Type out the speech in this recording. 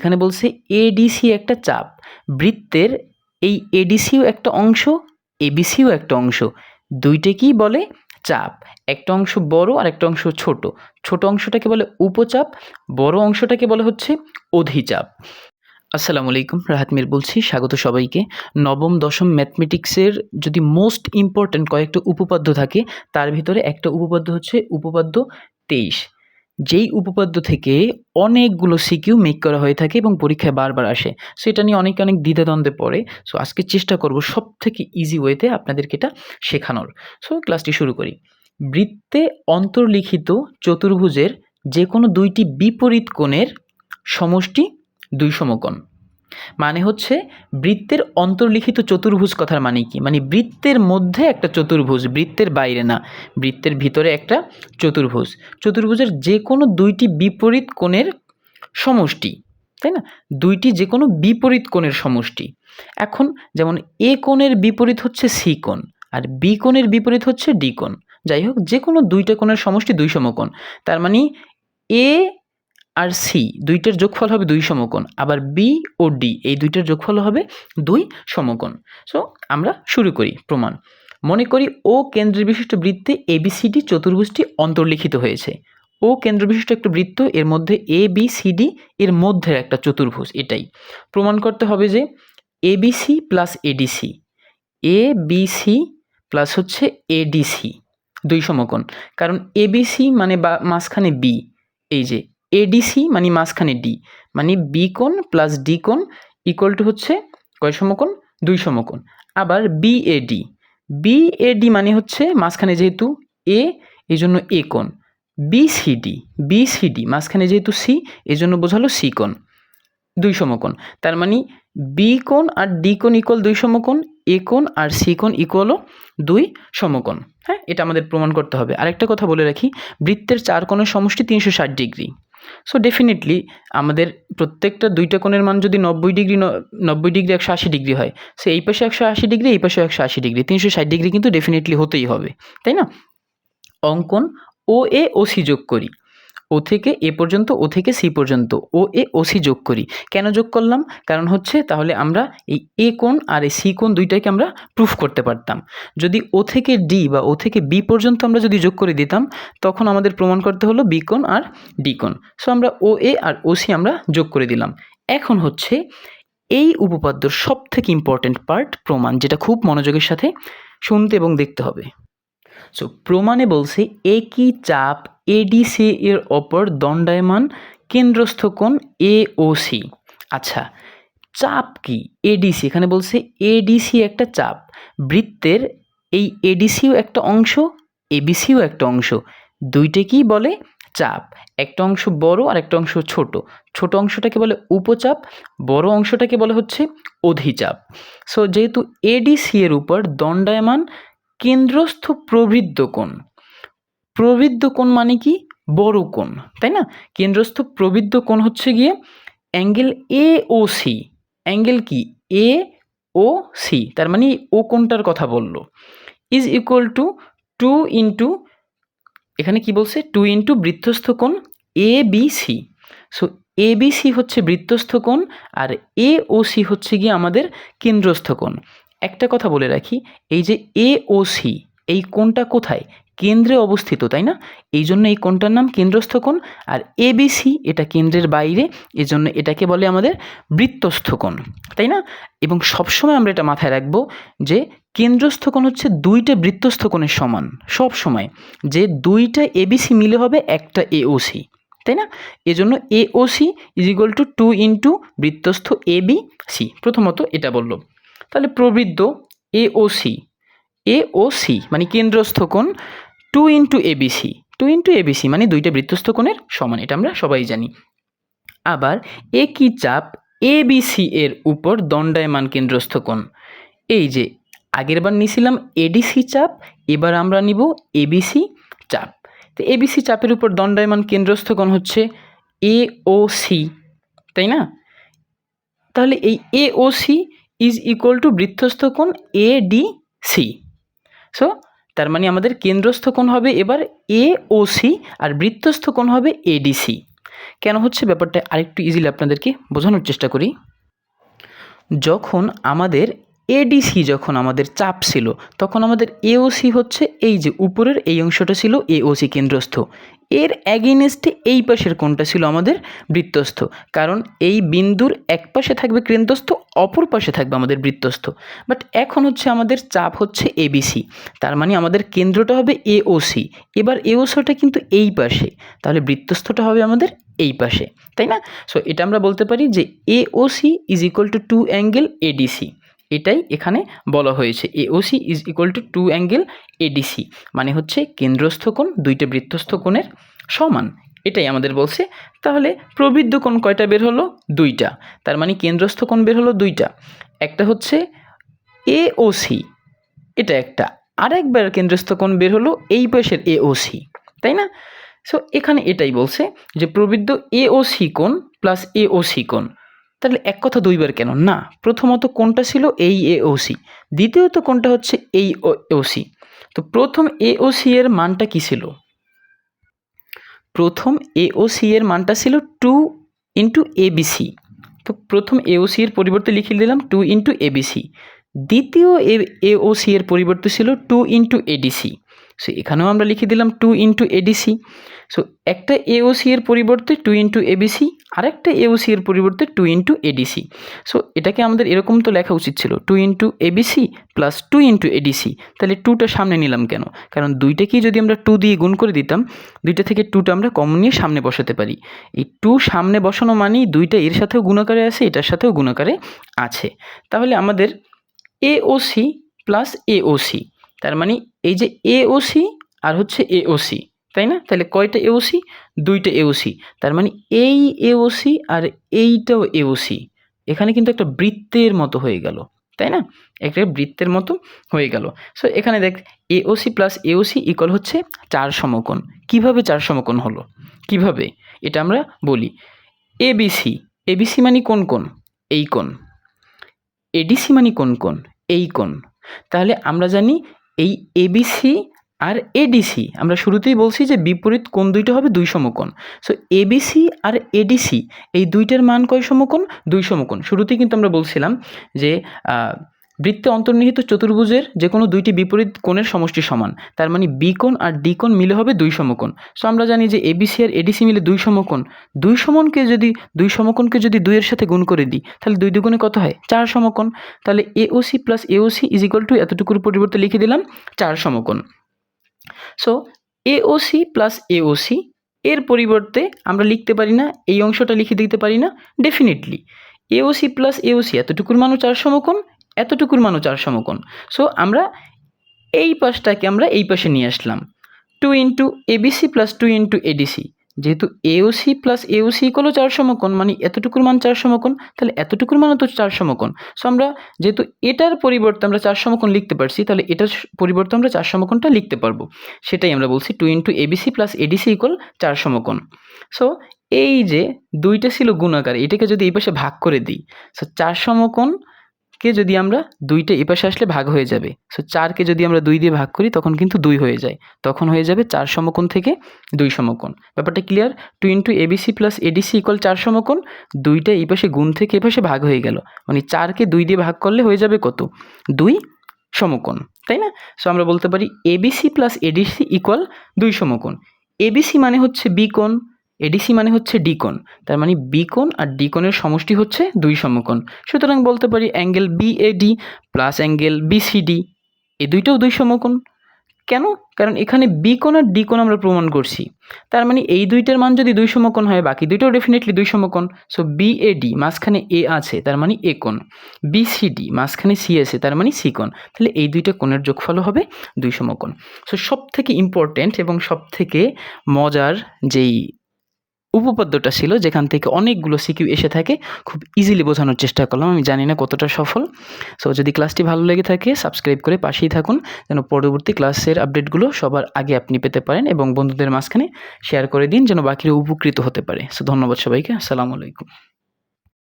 এখানে বলছে এডিসি একটা চাপ। বৃত্তের এই এডিসিও একটা অংশ এবিসিও একটা অংশ। দুইটাকেই বলে? চাপ। একটা অংশ বড় আর একটা অংশ ছোট। ছোট অংশটাকে বলে উপচাপ, বড় অংশটাকে বলে হচ্ছে অধিচাপ। আসসালামু আলাইকুম, রাহাত মির বলছি, স্বাগত সবাইকে। নবম, দশম ম্যাথমেটিক্সের যদি মোস্ট ইম্পর্ট্যান্ট কয়েকটা উপপাদ্য থাকে, তার ভিতরে একটা উপপাদ্য হচ্ছে উপপাদ্য তেইশ। যেই উপপাদ্য থেকে অনেকগুলো সিকিউ মেক করা হয়ে থাকে এবং পরীক্ষায় বারবার আসে সো এটা নিয়ে অনেক অনেক দ্বিধাদ্বন্দ্বে পড়ে। সো আজকে চেষ্টা করব সব থেকে ইজি ওয়েতে আপনাদেরকে এটা শেখানোর। সো ক্লাসটি শুরু করি। বৃত্তে অন্তর্লিখিত চতুর্ভুজের যে কোনো দুইটি বিপরীত কোণের সমষ্টি দুই সমকোণ। মানে হচ্ছে বৃত্তের অন্তর্লিখিত চতুর্ভুজ কথার মানে কি? মানে বৃত্তের মধ্যে একটা চতুর্ভুজ, বৃত্তের বাইরে না। বৃত্তের ভিতরে একটা চতুর্ভুজ। চতুর্ভুজের যে কোনো দুইটি বিপরীত কোণের সমষ্টি, তাই না? দুইটি যে কোনো বিপরীত কোণের সমষ্টি। এখন যেমন এ কোণের বিপরীত হচ্ছে সি কোণ আর বি কোণের বিপরীত হচ্ছে ডি কোণ। যাই হোক যে কোনো দুইটা কোণের সমষ্টি দুই সমকোণ তার মানে এ আর সি দুইটার যোগফল হবে দুই সমকোণ। আবার বি ও ডি এই দুইটার যোগফল হবে দুই সমকোণ। সো আমরা শুরু করি প্রমাণ। মনে করি ও কেন্দ্রের বিশিষ্ট বৃত্তে এবিসিডি চতুর্ভুজটি অন্তর্লিখিত হয়েছে। ও কেন্দ্র বিশিষ্ট একটা বৃত্ত, এর মধ্যে এ বি সি ডি এর মধ্যে একটা চতুর্ভুজ, এটাই। প্রমাণ করতে হবে যে ABC plus ADC A B C plus হচ্ছে এডিসি দুই সমকোণ। কারণ এবিসি মানে বা মাঝখানে বি এই যে এডিসি মানে মাঝখানে ডি মানে বি কোণ প্লাস ডি কোণ ইকুয়াল টু হচ্ছে কয় সমকোণ? দুই সমকোণ। আবার বিএডি বিএডি মানে হচ্ছে মাঝখানে যেহেতু এ এই জন্য এ কোণ বিসিডি বিসিডি মাঝখানে যেহেতু সি এই জন্য বোঝালো সি কোণ। দুই সমকোণ। তার মানে বি কোণ আর ডি কোণ ইকুয়াল দুই সমকোণ এ কোণ আর সি কোণ ইকুয়ালও দুই সমকোণ। হ্যাঁ এটা আমাদের প্রমাণ করতে হবে। আরেকটা কথা বলে রাখি, বৃত্তের চার কোণের সমষ্টি তিনশো ষাট ডিগ্রি। সো ডেফিনেটলি আমাদের প্রত্যেকটা দুইটা কোণের মান যদি নব্বই ডিগ্রি নব্বই ডিগ্রি একশো আশি ডিগ্রি হয়, সে এই পাশে একশো আশি ডিগ্রি, এই পাশে একশো আশি ডিগ্রি, তিনশো ষাট ডিগ্রি কিন্তু ডেফিনেটলি হতেই হবে, তাই না? অঙ্কন ও এ ও সি যোগ করি। ও থেকে এ পর্যন্ত, ও থেকে সি পর্যন্ত, ও, এ, ও, সি যোগ করি। কেন যোগ করলাম? কারণ হচ্ছে তাহলে আমরা এই এ কোণ আর এই সি কোণ দুইটাকে আমরা প্রুফ করতে পারতাম। যদি ও থেকে ডি বা ও থেকে বি পর্যন্ত আমরা যদি যোগ করে দিতাম, তখন আমাদের প্রমাণ করতে হলো বি কোণ আর ডি কোণ। সো আমরা ও, এ আর ও, সি আমরা যোগ করে দিলাম। এখন হচ্ছে এই উপপাদ্যর সব থেকে ইম্পর্ট্যান্ট পার্ট প্রমাণ, যেটা খুব মনোযোগের সাথে শুনতে এবং দেখতে হবে। সো প্রমাণে বলছে একই চাপ এডিসি এর ওপর দণ্ডায়মান কেন্দ্রস্থ কোণ এ ও সি আচ্ছা চাপ কি? এডিসি এখানে বলছে এডিসি একটা চাপ। বৃত্তের এই এডিসিও একটা অংশ এবিসিও একটা অংশ। দুইটাকেই বলে? চাপ। একটা অংশ বড় আর একটা অংশ ছোট। ছোট অংশটাকে বলে উপচাপ, বড় অংশটাকে বলে হচ্ছে অধিচাপ। সো যেহেতু এডিসি এর উপর দণ্ডায়মান কেন্দ্রস্থ প্রবৃদ্ধ কোণ প্রবৃদ্ধ কোণ মানে কি? বড় কোণ, তাই না? কেন্দ্রস্থ প্রবৃদ্ধ কোণ হচ্ছে গিয়ে angle A O C angle কি? এ ও সি তার মানে ও কোণটার কথা বলল। Is equal to two into এখানে কি বলছে? টু ইন্টু বৃত্তস্থ কোণ A B C so A B C হচ্ছে বৃত্তস্থ কোণ আর এ ও সি হচ্ছে গিয়ে আমাদের কেন্দ্রস্থ কোণ। একটা কথা বলে রাখি, এই যে এ ও সি এই কোণটা কোথায়? কেন্দ্রে অবস্থিত, তাই না? এই জন্য এই কোণটার নাম কেন্দ্রস্থ কোণ। আর এবিসি এটা কেন্দ্রের বাইরে, এজন্য এটাকে বলে আমাদের বৃত্তস্থ কোণ, তাই না? এবং সবসময় আমরা এটা মাথায় রাখব যে কেন্দ্রস্থ কোণ হচ্ছে দুইটা বৃত্তস্থ কোণের সমান সব সময় যে দুইটা এবিসি মিলে হবে, একটা এওসি তাই না? এজন্য AOC is equal to two into বৃত্তস্থ A C প্রথমত এটা বলল। তাহলে প্রবৃদ্ধ এ ও সি এ ও সি মানে কেন্দ্রস্থ কোণ two into ABC two into ABC মানে দুইটা বৃত্তস্থ কোণের সমান, এটা আমরা সবাই জানি। আবার একই চাপ? এবিসি এর উপর দণ্ডায়মান কেন্দ্রস্থ কোণ। এই যে আগেরবার নিছিলাম এডিসি চাপ, এবার আমরা নিব এবিসি চাপ। তো এবিসি চাপের উপর দণ্ডায়মান কেন্দ্রস্থ কোণ হচ্ছে এ ও সি, তাই না? তাহলে এই A O C is equal to বৃত্তস্থ কোণ এ ডি সি। সো তার মানে আমাদের কেন্দ্রস্থ কোণ হবে এবার এ ও সি আর বৃত্তস্থ কোণ হবে এডিসি কেন হচ্ছে? ব্যাপারটা আরেকটু ইজিলি আপনাদেরকে বোঝানোর চেষ্টা করি। যখন আমাদের এডিসি যখন আমাদের চাপ ছিল, তখন আমাদের এওসি হচ্ছে এই যে উপরের এই অংশটা ছিল এওসি কেন্দ্রস্থ। এর অ্যাগেনেস্টে এই পাশের কোণটা ছিল আমাদের বৃত্তস্থ। কারণ এই বিন্দুর এক পাশে থাকবে কেন্দ্রস্থ, অপর পাশে থাকবে আমাদের বৃত্তস্থ। বাট এখন হচ্ছে আমাদের চাপ হচ্ছে এবিসি তার মানে আমাদের কেন্দ্রটা হবে এওসি এবার এওসিটা কিন্তু এই পাশে। তাহলে বৃত্তস্থটা হবে আমাদের এই পাশে। তাই না? সো এটা আমরা বলতে পারি যে AOC is equal to two angle ADC এটাই এখানে বলা হয়েছে। AOC is equal to two angle ADC মানে হচ্ছে কেন্দ্রস্থ কোণ, দুইটা বৃত্তস্থ কোণের সমান। এটাই আমাদের বলছে। তাহলে প্রবৃদ্ধ কোণ কয়টা বের হলো? দুইটা। তার মানে কেন্দ্রস্থ কোণ বের হলো দুইটা। একটা হচ্ছে এওসি এটা একটা। আরেকবার কেন্দ্রস্থ কোণ বের হলো এই পাশের এওসি তাই না? সো এখানে এটাই বলছে যে প্রবৃদ্ধ এওসি কোণ প্লাস এওসি কোণ। তাহলে এক কথা দুইবার কেন? না, প্রথমত কোনটা ছিল? এই এওসি দ্বিতীয়ত কোনটা হচ্ছে? এই ওসি তো প্রথম এওসি এর মানটা কি ছিল? প্রথম এওসি এর মানটা ছিল টু ইন্টু এবিসি তো প্রথম এওসি এর পরিবর্তে লিখে দিলাম টু ইন্টু এবিসি দ্বিতীয় এ এওসি এর পরিবর্তে ছিল টু ইন্টু এডিসি সো এখানেও আমরা লিখে দিলাম টু ইন্টু এডিসি সো একটা এওসি এর পরিবর্তে টু ইন্টু এবিসি আরেকটা এওসি এর পরিবর্তে টু ইন্টু এডিসি সো এটাকে আমাদের এরকম তো লেখা উচিত ছিল two into ABC plus two into ADC তাহলে টুটা সামনে নিলাম কেন? কারণ দুইটাকেই যদি আমরা টু দিয়ে গুণ করে দিতাম, দুইটা থেকে টুটা আমরা কমন নিয়ে সামনে বসাতে পারি। এই টু সামনে বসানো মানেই দুইটা এর সাথেও গুণাকারে আছে, এটার সাথেও গুণাকারে আছে। তাহলে আমাদের এওসি প্লাস এওসি তার মানে এই যে এওসি আর হচ্ছে এওসি তাই না? তাহলে কয়টা এওসি দুইটা এওসি তার মানে এই এওসি আর এইটাও এওসি এখানে কিন্তু একটা বৃত্তের মতো হয়ে গেল, তাই না? একটা বৃত্তের মতো হয়ে গেল। সো এখানে দেখ এওসি প্লাস এওসি ইকুয়াল হচ্ছে চার সমকোণ। কীভাবে চার সমকোণ হলো? কীভাবে? এটা আমরা বলি। এবিসি এবিসি মানে কোন কোন? এই কোন এডিসি মানে কোন কোন এই কোণ। তাহলে আমরা জানি এই এবিসি আর এডিসি আমরা শুরুতেই বলছি যে বিপরীত কোন দুইটা হবে দুই সমকোণ। সো এবিসি আর এডিসি এই দুইটার মান কয় সমকোণ? দুই সমকোণ। শুরুতেই কিন্তু আমরা বলছিলাম যে বৃত্তে অন্তর্নিহিত চতুর্ভুজের যে কোনো দুইটি বিপরীত কোণের সমষ্টি সমান। তার মানে বি কোণ আর ডি কোণ মিলে হবে দুই সমকোণ। সো আমরা জানি যে এবিসি আর এডিসি মিলে দুই সমকোণ। দুই সমনকে যদি, দুই সমকোণকে যদি দুইয়ের সাথে গুণ করে দিই, তাহলে দুই দুগুণে কত হয়? চার সমকোণ। তাহলে AOC plus AOC is equal to এতটুকুর পরিবর্তে লিখে দিলাম চার সমকোণ। সো এওসি প্লাস এওসি এর পরিবর্তে আমরা লিখতে পারি না, এই অংশটা লিখে দিতে পারি না, ডেফিনেটলি। এওসি প্লাস এওসি এতটুকুর মানও চার সমকোণ এতটুকুর মানও চার সমকোণ। সো আমরা এই পাশটাকে আমরা এই পাশে নিয়ে আসলাম। Two into ABC plus two into ADC যেহেতু এওসি প্লাস এওসি ইকলও চার সমকোণ মানে এতটুকুর মান চার সমকোণ, তাহলে এতটুকুর মানও তো চার সমকোণ। সো আমরা যেহেতু এটার পরিবর্তে আমরা চার সমকোণ লিখতে পারছি, তাহলে এটার পরিবর্তে আমরা চার সমকোণটা লিখতে পারব। সেটাই আমরা বলছি two into ABC plus ADC equal চার সমকোণ। সো এই যে দুইটা ছিল গুণাকার, এটাকে যদি এই পাশে ভাগ করে দিই সো চার সমকোণ কে যদি আমরা দুইটা এ পাশে আসলে ভাগ হয়ে যাবে। সো চারকে যদি আমরা দুই দিয়ে ভাগ করি, তখন কিন্তু দুই হয়ে যায়। তখন হয়ে যাবে চার সমকোণ থেকে দুই সমকোণ। ব্যাপারটা clear two into ABC plus ADC equal চার সমকোণ, দুইটা এই পাশে গুণ থেকে এ পাশে ভাগ হয়ে গেল। মানে চারকে দুই দিয়ে ভাগ করলে হয়ে যাবে কত? দুই সমকোণ, তাই না? সো আমরা বলতে পারি এবিসি প্লাস এডিসি ইকুয়াল দুই সমকোণ। এবিসি মানে হচ্ছে বি কোণ। এডিসি মানে হচ্ছে ডিকোণ, তার মানে বিকোণ আর ডিকোণের সমষ্টি হচ্ছে দুই সমকোণ। সুতরাং বলতে পারি angle BAD plus angle BCD এ দুইটাও দুই সমকোণ। কেন? কারণ এখানে বি কোণ আর ডি কোণ আমরা প্রমাণ করছি। তার মানে এই দুইটার মান যদি দুই সমকোণ হয়, বাকি দুইটাও ডেফিনেটলি দুই সমকোণ। সো বি এ ডি মাঝখানে এ আছে, তার মানে এ কোণ। বি সি ডি মাঝখানে সি আছে, তার মানে সি কোণ। তাহলে এই দুইটা কোণের যোগফল হবে দুই সমকোণ। সো সব থেকে ইম্পর্ট্যান্ট এবং সব থেকে মজার যেই উপপাদ্যটা ছিল যেখান থেকে অনেকগুলো সিকিউ এসে থাকে, খুব ইজিলি বোঝানোর চেষ্টা করলাম। আমি জানি না কতটা সফল। সো যদি ক্লাসটি ভালো লেগে থাকে সাবস্ক্রাইব করে পাশেই থাকুন, যেন পরবর্তী ক্লাসের আপডেটগুলো সবার আগে আপনি পেতে পারেন এবং বন্ধুদের মাঝখানে শেয়ার করে দিন, যেন বাকিরা উপকৃত হতে পারে। সো ধন্যবাদ সবাইকে। আসসালামু আলাইকুম।